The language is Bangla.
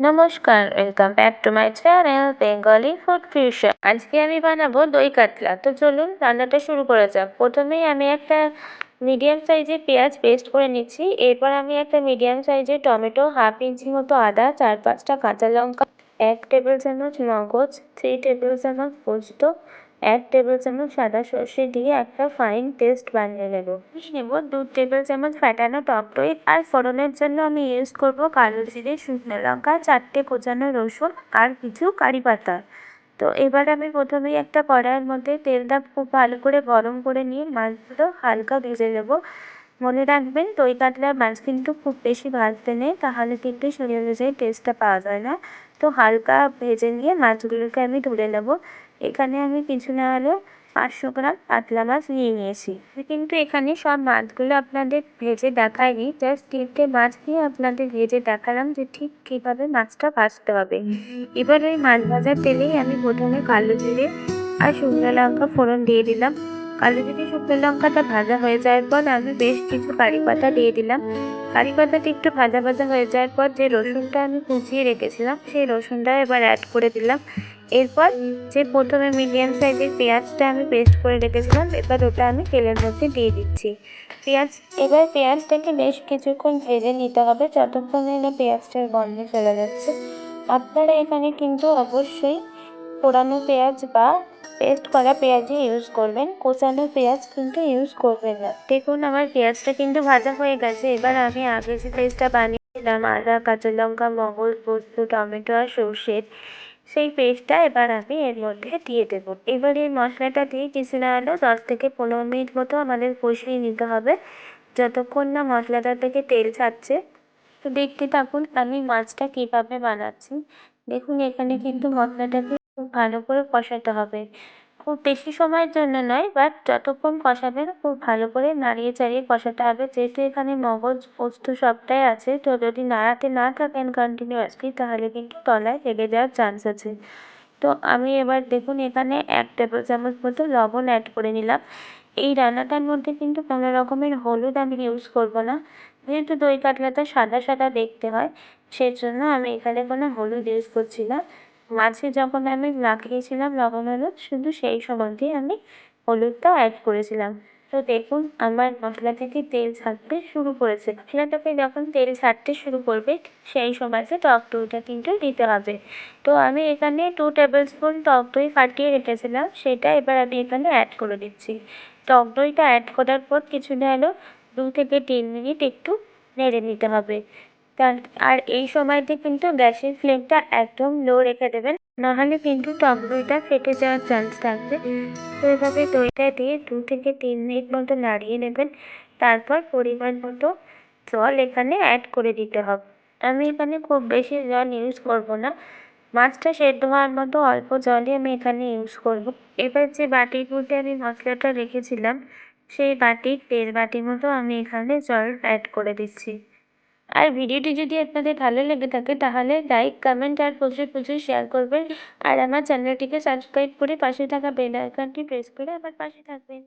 নমস্কার welcome back to my channel Bengali food fusion আজকে আমি বানাবো দই কাতলা। তো চলুন, রান্নাটা শুরু করা যাক। প্রথমেই আমি একটা মিডিয়াম সাইজের পেঁয়াজ পেস্ট করে নিচ্ছি। এরপর আমি একটা মিডিয়াম সাইজের টমেটো হাফ ইঞ্চি মতো আদা, চার পাঁচটা কাঁচা লঙ্কা, এক টেবিল চামচ মগজ থ্রি টেবিল চামচ পোস্ত এক টেবিল চামচ সাদা সর্ষে দিয়ে একটা ফাইন পেস্ট বানিয়ে নেব। নেব দু টেবিল চামচ ফ্যাটানো টক দই আর ফোড়নের জন্য আমি ইউজ করব কালো জিরে, শুকনো লঙ্কা, চারটে কোচানো রসুন আর কিছু কারি পাতা। তো এবার আমি প্রথমেই একটা কড়াইয়ের মধ্যে তেলটা খুব ভালো করে গরম করে নিয়ে মাছগুলো হালকা ভেজে নেব। মনে রাখবেন দই কাতলার মাছ কিন্তু খুব বেশি ভাজতে নেই, তাহলে কিন্তু সেই অনুযায়ী টেস্টটা পাওয়া যায় না। তো হালকা ভেজে নিয়ে মাছগুলোকে আমি তুলে নেব। এখানে আমি কিছু না হলেও পাঁচশো গ্রাম কাতলা মাছ নিয়ে নিয়েছি। কিন্তু এখানে সব মাছগুলো আপনাদের ভেজে দেখাইনি জাস্ট তিনটে মাছ নিয়ে আপনাদের ভেজে দেখালাম যে ঠিক কীভাবে মাছটা ভাজতে হবে। এবার ওই মাছ ভাজার তেলেই আমি প্রথমে কালো জিরে আর শুকনো লঙ্কা ফোড়ন দিয়ে দিলাম। কালো জিরে, শুকনো লঙ্কাটা ভাজা হয়ে যাওয়ার পর আমি বেশ কিছু কারি পাতা দিয়ে দিলাম। কারি পাতাটা একটু ভাজা ভাজা হয়ে যাওয়ার পর যে রসুনটা আমি কুচিয়ে রেখেছিলাম, সেই রসুনটা এবার অ্যাড করে দিলাম। এরপর যে প্রথমে মিডিয়াম সাইজের পেঁয়াজটা আমি পেস্ট করে রেখেছিলাম, এবার ওটা আমি তেলের মধ্যে দিয়ে দিচ্ছি। পেঁয়াজ, এবার পেঁয়াজটাকে বেশ কিছুক্ষণ ভেজে নিতে হবে, যতক্ষণে না পেঁয়াজটার গন্ধে চলে যাচ্ছে। আপনারা এখানে কিন্তু অবশ্যই পোড়ানো পেঁয়াজ বা পেস্ট করা পেঁয়াজই ইউজ করবেন। কোচানো পেঁয়াজ কিন্তু ইউজ করবেন না। দেখুন, আমার পেঁয়াজটা কিন্তু ভাজা হয়ে গেছে। এবার আমি আগে যে পেস্টটা বানিয়েছিলাম, আদা, কাঁচা লঙ্কা, মগজ, পোস্ত, টমেটো আর সর্ষের সেই পেস্টটা এবার আমি এর মধ্যে দিয়ে দেবো। এবার এই মশলাটা দিয়ে কিছু না হলেও দশ থেকে পনেরো মিনিট মতো আমাদের কষিয়ে নিতে হবে। যতক্ষণ না মশলাটা থেকে তেল ছাড়ছে। তো দেখতে থাকুন আমি মাছটা কীভাবে বানাচ্ছি। দেখুন এখানে কিন্তু মশলাটাকে খুব ভালো করে কষাতে হবে। খুব বেশি সময়ের জন্য নয় বাট যতক্ষণ কষাবেন খুব ভালো করে নাড়িয়ে চাড়িয়ে কষাতে হবে। যেহেতু এখানে মগজ, পোস্ত সবটাই আছে, তো যদি নাড়াতে না থাকেন কন্টিনিউয়াসলি তাহলে কিন্তু তলায় লেগে যাওয়ার চান্স আছে। তো আমি এবার দেখুন এখানে এক টেবিল চামচ মতো লবণ অ্যাড করে নিলাম। এই রান্নাটার মধ্যে কিন্তু কোনো রকমের হলুদ আমি ইউজ করব না। যেহেতু দই কাতলাটা সাদা সাদা দেখতে হয় সেই জন্য আমি এখানে কোনো হলুদ ইউজ করছি না। মাছে যখন আমি মাখিয়েছিলাম লবণ হলুদ শুধু সেই সময়তেই আমি হলুদটা অ্যাড করেছিলাম। তো দেখুন, আমার মশলা থেকে তেল ছাড়তে শুরু করেছে। মশলাটাকে যখন তেল ছাড়তে শুরু করবে, সেই সময়তে টক দইটা কিন্তু দিতে হবে। তো আমি এখানে টু টেবিল স্পুন টক দই ফাটিয়ে রেখেছিলাম, সেটা এবার আমি এখানে অ্যাড করে দিচ্ছি। টক দইটা অ্যাড করার পর কিছু না হলেও দু থেকে তিন মিনিট একটু নেড়ে নিতে হবে। তার আর এই সময়তে কিন্তু গ্যাসের ফ্লেমটা একদম লো রেখে দেবেন। নাহলে কিন্তু টক দইটা ফেটে যাওয়ার চান্স থাকবে। তো এভাবে দইটা দিয়ে দু থেকে তিন মিনিট মতো নাড়িয়ে নেবেন। তারপর পরিমাণ মতো জল এখানে অ্যাড করে দিতে হবে। আমি এখানে খুব বেশি জল ইউজ করব না। মাছটা সেদ্ধ হওয়ার মতো অল্প জলই আমি এখানে ইউজ করব। এবার যে বাটির মধ্যে আমি মশলাটা রেখেছিলাম, সেই বাটির দেড় বাটি মতো আমি এখানে জল অ্যাড করে দিচ্ছি। আর ভিডিওটি যদি আপনাদের ভালো লেগে থাকে, তাহলে লাইক কমেন্ট আর প্রচুর প্রচুর শেয়ার করবেন। আর আমার চ্যানেলটিকে সাবস্ক্রাইব করে পাশে থাকা বেল আইকনটি প্রেস করে আমার পাশে থাকবেন।